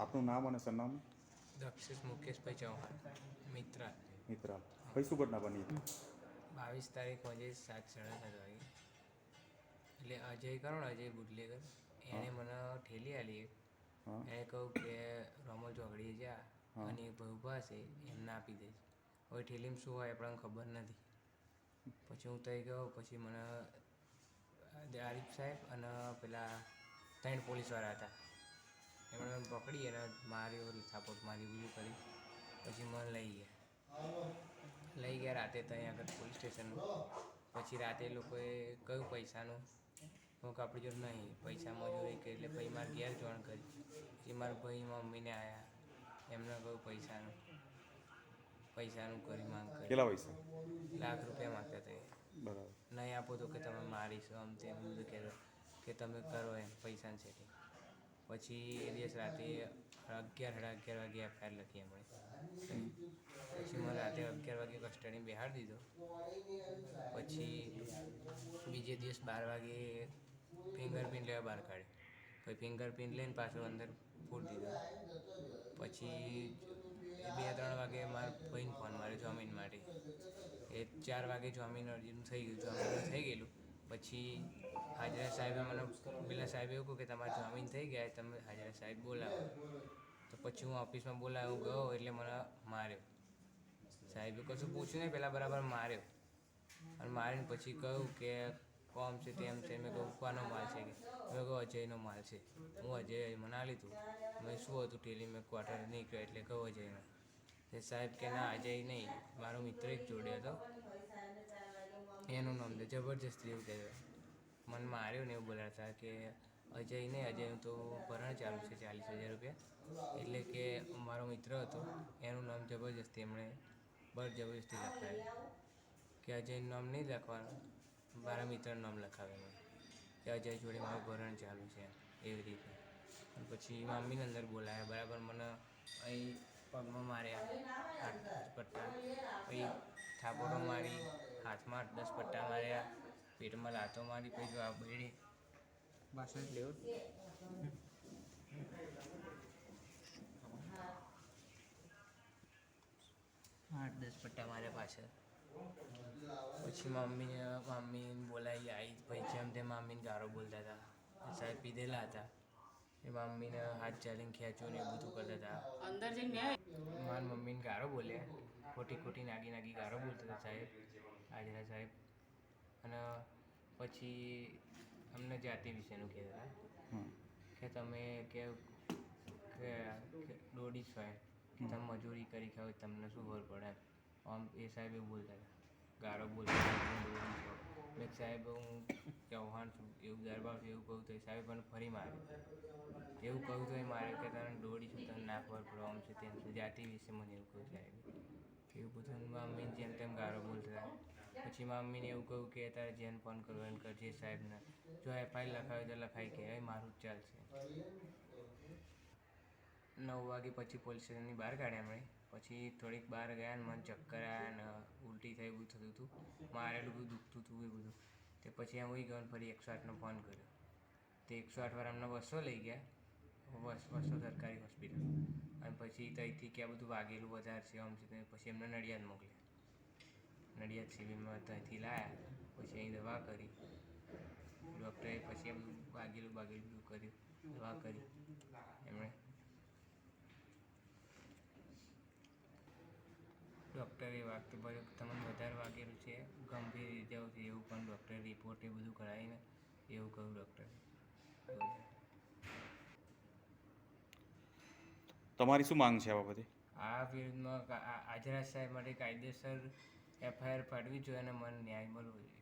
આપનું નામ અને સરનામું? દક્ષિશ મુકેશભાઈ ચૌહાણ મિત્ર. મિત્રા. ભાઈ શું ઘટના બની બાવીસ તારીખ વાગે સાત સાડા સાત વાગે. એટલે અજય કરો ને અજય બુટલેકર એણે મને ઠેલી આલી એણે કહ્યું કે રોમલ ચોકડીએ જા અને એક ભાઈ ઊભા હશે એમને આપી દઈશ હવે ઠેલીમાં શું હોય આપણને ખબર નથી. પછી હું થઈ ગયો પછી મને આરીફ સાહેબ અને પેલા ત્રણ પોલીસવાળા હતા. એમણે મને પકડી અને માર્યો થાપટ મારી બીજું કરી. પછી મને લઈ ગયા. લઈ ગયા રાતે ત્યાં આગળ પોલીસ સ્ટેશન પછી રાતે લોકોએ કયું પૈસાનું? હું કે આપણી જોડે નહીં. પૈસા મજૂરી કરી એટલે ભાઈ મારે ઘેર જોણ કરી. પછી મારા ભાઈ મમ્મીને આવ્યા એમને કહ્યું પૈસાનું. પૈસાનું કરી માંગ કરી. કેટલા પૈસા? લાખ રૂપિયા માંગતા હતા બરાબર. નહીં આપો તો કે તમે મારીશો આમ તે બધું કહેતો કે તમે કરો એમ પૈસાનું સેટિંગ પછી એ દિવસ રાતે અગિયાર સાડા અગિયાર વાગે એફઆઈઆર લખી એમણે. પછી મને રાતે અગિયાર વાગે કસ્ટડી બિહાર દીધો. પછી બીજે દિવસ બાર વાગે ફિંગરપ્રિન્ટ લેવા બહાર કાઢ્યો. પછી ફિંગરપ્રિન્ટ લઈને પાછું અંદર ફૂટ દીધો. પછી બે ત્રણ વાગે મારા ભાઈને ફોન માર્યો જામીન માટે. એ ચાર વાગે જામીન અરજીનું થઈ ગયું. જામીન થઈ ગયેલું. પછી હાજરા સાહેબે મને પેલા સાહેબે એવું કહ્યું કે તમારે જામીન થઈ ગયા તમે હાજરા સાહેબ બોલાવો. તો પછી હું ઓફિસમાં બોલાવ્યો ગયો એટલે મને માર્યો. સાહેબે કશું પૂછ્યું નહીં પહેલાં બરાબર માર્યો. અને મારીને પછી કહ્યું કે કોમ છે તેમ છે, મેં કહું કોનો માલ છે કે? મેં કહું અજયનો માલ છે. હું અજય મના લીધું મેં શું હતું ટેલી, મેં ક્વાર્ટર નીકળ્યો એટલે કહું અજયનો. તે સાહેબ કે ના, અજય નહીં, મારો મિત્ર એક જોડે હતો. એનું નામ છે, જબરજસ્તી એવું કહેવાય. મને માર્યો ને એવું બોલાતા કે અજય નહીં અજયનું તો ભરણ ચાલુ છે, ચાલીસ હજાર રૂપિયા. એટલે કે મારો મિત્ર હતો, એનું નામ જબરજસ્તી એમણે બર જબરજસ્તી લખાવ્યું. કે અજયનું નામ નહીં લખવાનું, મારા મિત્રનું નામ લખાવેલું કે અજય જોડે મારું ભરણ ચાલુ છે, એવી રીતે. પછી મમ્મીને અંદર બોલાયા, બરાબર મને અહીં પગમાં માર્યા પટ્ટા. પછી થાપોડો મારી હાથમાં આઠ દસ પટ્ટા માર્યા પેટમાં લાતો મારી પછી આ લેવું આઠ દસ પટ્ટા માર્યા પાછળ. પછી મમ્મીને મમ્મીને બોલાવી આવી પછી જેમ તેમ મમ્મીને ગારો બોલતા હતા. સાહેબ પીધેલા હતા. એ મમ્મીને હાથ ચાલીને ખેંચો ને એ બધું કરતા હતા. અંદર જઈને મારી મમ્મીને ગારો બોલ્યા. ખોટી ખોટી નાગી નાગી ગારો બોલતા હતા સાહેબ. હાજરા સાહેબ. અને પછી અમને જાતિ વિશેનું કહેતા. હતા કે તમે કે દોડી છો કે તમે મજૂરી કરી ખાવ તમને શું ખબર પડે? આમ એ સાહેબ એવું બોલતા હતા. ગારો બોલતા મેં સાહેબ હું ચૌહાણ છું. એવું ગરબા એવું કહું તો એ સાહેબ મને ફરી મારે એવું કહું તો એ મારે કે તને દોડી છું તને ના ખબર પડે આમ છે તેમ છે. જાતિ વિશે મને એવું કહું સાહેબ. એવું બધું મેં જેમ તેમ ગારો બોલતા હતા. પછી મમ્મીને એવું કહ્યું કે તારે જેને ફોન કરવો એમ કરજે સાહેબને. જો એફઆઈઆર લખાવી તો લખાઈ કે હવે મારું જ ચાલશે. નવ વાગે પછી પોલીસ સ્ટેશનની બહાર કાઢ્યા એમણે. પછી થોડીક બહાર ગયા ને મને ચક્કર આવ્યા ને ઉલટી થઈ એવું થતું હતું. મારેલું બધું દુખતું હતું એ બધું. તે પછી એમ હોઈ ગયો ફરી એકસો આઠનો ફોન કર્યો. તે એકસો આઠ વાર અમને બસો લઈ ગયા. બસ, બસો સરકારી હોસ્પિટલ. અને પછી ત્યાંથી ક્યાં બધું વાગેલું વધારે છે, આમ છે પછી એમને નડિયાદ મોકલ્યા. નડિયાદ સિવિલમાં ત્યાંથી લાયા. પછી અહીં દવા કરી. ડૉક્ટરે પછી એમ વાગેલું બાગેલું કર્યું દવા કરી. એમણે ડૉક્ટરે વાત ભર્યો તમને વધારે વાગેલું છે ગંભીર રીતે છે એવું પણ ડૉક્ટરે રિપોર્ટ એ બધું કરાવીને એવું કહ્યું ડૉક્ટરે. તમારી શું માંગ છે આ બાબતે? આ વિરુદ્ધમાં આજરા સાહેબ માટે કાયદેસર એફઆઈઆર ફાડવી જોઈએ અને મને ન્યાય મળવો જોઈએ.